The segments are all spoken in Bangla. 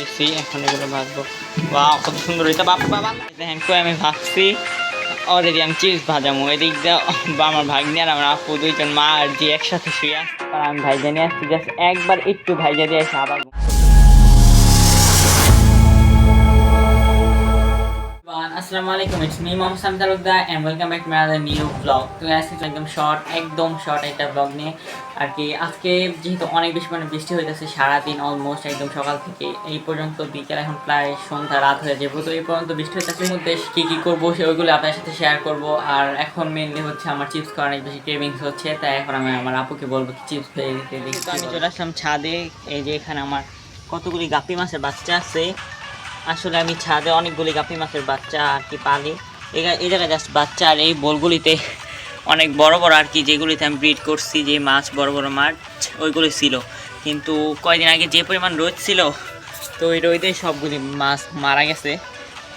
দিচ্ছি এখন এগুলো ভাজবো। বা কত সুন্দর হয়েছে বাপ বাবা দেখেন, কই আমি ভাবছি অলরেডি আমি চিপস ভাজামো। এদিক দিয়ে বা আমার ভাগ্নি আর আমার আপু দুইজন মা আর যে একসাথে শুয়ে আর আমি ভাইজা নিয়ে আসছি জাস্ট একবার একটু ভাইজা দিয়ে আসি আবার আসসালামু আলাইকুম it's me Mohammad Sami Talukdar and welcome back my other new blog তো আজকে একদম শর্ট একদম শর্ট একটা ব্লগ নিয়ে আর কি আজকে যেহেতু অনেক বেশি মানে বৃষ্টি হইতেছে সারাদিন অলমোস্ট একদম সকাল থেকে এই পর্যন্ত বিকেল এখন প্রায় সন্ধ্যা রাত হয়ে যাবে। তো এই পর্যন্ত বৃষ্টি হইতেছে মধ্যে কী কী করব সে ওইগুলো আপনার সাথে শেয়ার করব। আর এখন মেনলি হচ্ছে আমার চিপস খাওয়ার অনেক বেশি ক্রেভিংস হচ্ছে তাই এখন আমি আমার আপুকে বলব কি চিপস খেয়ে দিতে আমি চলে আসলাম ছাদে এই যে এখানে আমার কতগুলি গাপি মাছের বাচ্চা আছে। আসলে আমি ছাদে অনেকগুলি গাপি মাছের বাচ্চা আর কি পালি। এই জায়গায় জাস্ট বাচ্চা আর এই বোলগুলিতে অনেক বড় বড় আর কি যেগুলিতে আমি ব্রিড করছি যে মাছ বড় বড় মাছ ওইগুলি ছিল। কিন্তু কয়দিন আগে যে পরিমাণ রোদ ছিল তো ওই রোদে সবগুলি মাছ মারা গেছে।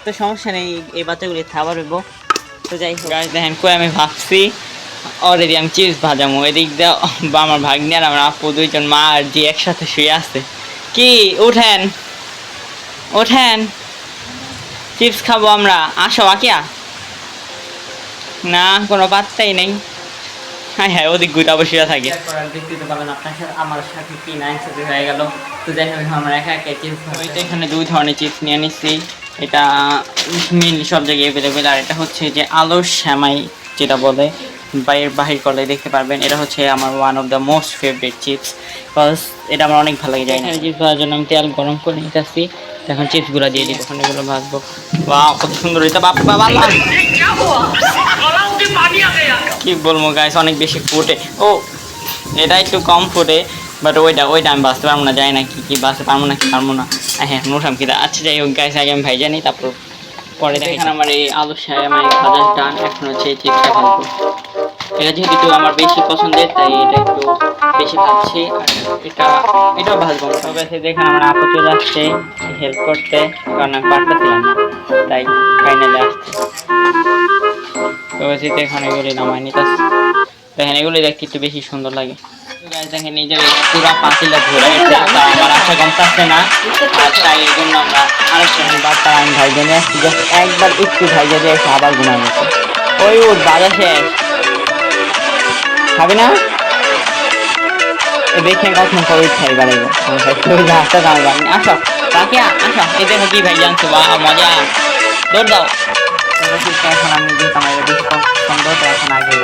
তো সমস্যা নেই এই বাচ্চাগুলি খাবার হইব। তো যাই হোক guys, দেখেন কই আমি ভাবছি। অলরেডি আমি চিপস ভাজামো। এদিক দিয়ে আমার ভাগ্নি আর আমার আপু দুইজন মা আর যে একসাথে শুয়ে আছে। কি উঠেন। ওঠেন। চিপস খাব আমরা। আসো আকিয়া। না কোনো পাত্তাই নেই। হ্যাঁ হ্যাঁ ওদিক গুটা বসিয়া থাকে। দেখতে পাবেন আপনার সাথে আমার সাথে কি নাইন সাথে হয়ে গেল। তো যাই হোক আমরা একা একা চিপস ওই তো এখানে দুই ধরনের চিপস নিয়ে নিচ্ছি এটা মেন সব জায়গায় অ্যাভেলেবেল আর এটা হচ্ছে যে আলোর শ্যামাই যেটা বলে। বাইরের বাহির করলে দেখতে পারবেন। এটা হচ্ছে আমার one of the most favourite chips because এটা আমার অনেক ভালো লাগে যায় না। চিপস ভাজার জন্য আমি তেল গরম করে নিতেছি। এখন চিপসগুলো দিয়ে দিই এখন এগুলো ভাজবো। বা কত সুন্দর এটা বাপ বাবা কি বলব গাইস অনেক বেশি ফুটে। ও এটা একটু কম ফুটে বাট ওইটা ওইটা আমি বাঁচতে পারব না যাই না কি কি বাঁচতে পারব না কি পারব না। হ্যাঁ নুঠাম কি আচ্ছা যাই হোক গাইস আগে আমি ভাই জানি তারপর পরে দেখেন আমার এই আলু সাই আমার এই ভাজার টান এখন হচ্ছে এই চিপসটা ভাজবো এটা যেহেতু আমার বেশি পছন্দের তাই এটা একটু বেশি ভাজছি। আর এটা এটাও ভাজবো। তবে সে দেখেন আমার আপু চলে আসছে হেল্প করতে কারণ আমি পারতেছিলাম না তাই ফাইনালে আসছে। তো বেশি এখন এগুলি নামাই নিতেছি দেখেন এগুলি দেখতে একটু বেশি সুন্দর লাগে। তো দেখেন যে পুরা পাঁচিলটা ধরে আমার আশা কম না। আর তাই এই জন্য আমরা আরেকটা বার্তা আমি ভাই জেনে আসছি জাস্ট একবার একটু ভাই জেনে এসে আবার ঘুমাই গেছে ওই উঠ বাজা শেষ। খাবি না? দেখে কখন করে খাই বাড়াইবো হাসতে কামড় আসো। কাকিয়া, আসো। এই দেখো কি ভাই জানছো বা মজা। দৌড় দাও। এখন আমি যেহেতু আমার এটা বেশি এখন আগে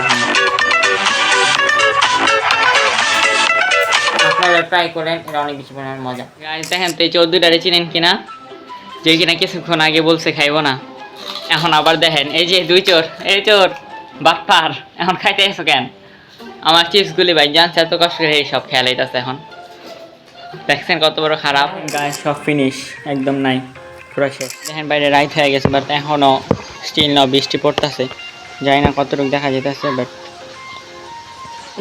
ট্রাই করেন এটা অনেক বেশি পরিমাণে মজা। দেখেন তো এই চৌধুরীটারে চিনেন কিনা? যে কিনা কিছুক্ষণ আগে বলছে খাইবো না। এখন আবার দেখেন এই যে দুই চোর এই চোর বাপ্পার এখন খাইতে এসো কেন? আমার চিপসগুলি ভাই জানছে এত কষ্ট করে এই সব খেয়াল হইতাছে এখন। দেখছেন কত বড় খারাপ? গায়ে সব ফিনিশ একদম নাই পুরো শেষ। দেখেন বাইরে রাইত হয়ে গেছে বাট এখনও স্টিল না বৃষ্টি পড়তেছে। জানি না কতটুকু দেখা যেতেছে বাট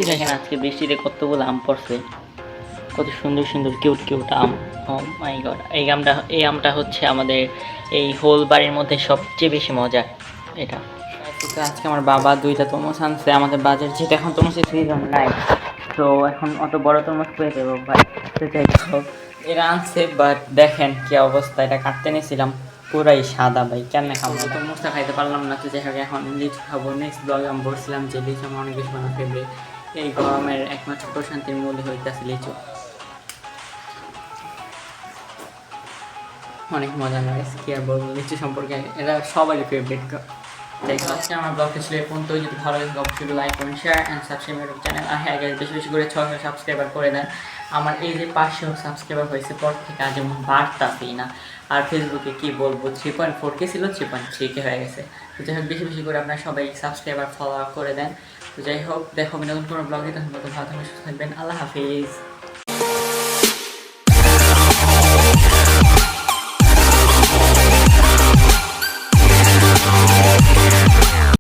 দেখেন আজকে বৃষ্টিতে কতগুলো আম পড়ছে। কত সুন্দর সুন্দর কিউট কিউট আম। ও মাই গড এই আমটা এই আমটা হচ্ছে আমাদের এই হোল বাড়ির মধ্যে সবচেয়ে বেশি মজা। এটা। আজকে আমার বাবা দুইটা তরমুজ আনছে আমাদের বাজার যেটা এখন তরমুজের সিজন নাই তো এখন অত বড় তরমুজ পেয়ে দেবো ভাই? সেটাই তো এরা আনছে বাট দেখেন কি অবস্থা এটা কাটতে নিয়েছিলাম পুরাই সাদা ভাই কেন খাব? তো তরমুজটা খাইতে পারলাম না তো যাই হোক এখন লিচু খাব। নেক্সট ব্লগে আমি বলছিলাম যে লিচু আমার অনেক বেশি আমার ফেভারিট এই গরমের একমাত্র প্রশান্তির মূল হইতেছে লিচু। অনেক মজা লাগে, কি আর বলব? লিচু সম্পর্কে এটা সবারই ফেভারিট তাই আজকে আমার ব্লগটা ছিল এই পর্যন্ত যদি ভালো লাগে, অবশ্যই লাইক করুন শেয়ার অ্যান্ড সাবস্ক্রাইব চ্যানেল আর হ্যাঁ বেশি বেশি করে ছয় সাবস্ক্রাইবার করে দেন। আমার এই যে পাঁচশো সাবস্ক্রাইবার হয়েছে, পর থেকে আজ যেমন বাড়তাছেই না। আর ফেসবুকে কি বলব থ্রি পয়েন্ট ফোর কে ছিল থ্রি পয়েন্ট থ্রি কে হয়ে গেছে। তো যাই হোক, বেশি বেশি করে আপনারা সবাই সাবস্ক্রাইবার ফলো করে দেন। তো যাই হোক, দেখো নতুন কোনো ব্লগে তখন ভালো থাকবেন, সুস্থ থাকবেন। আল্লাহ হাফিজ।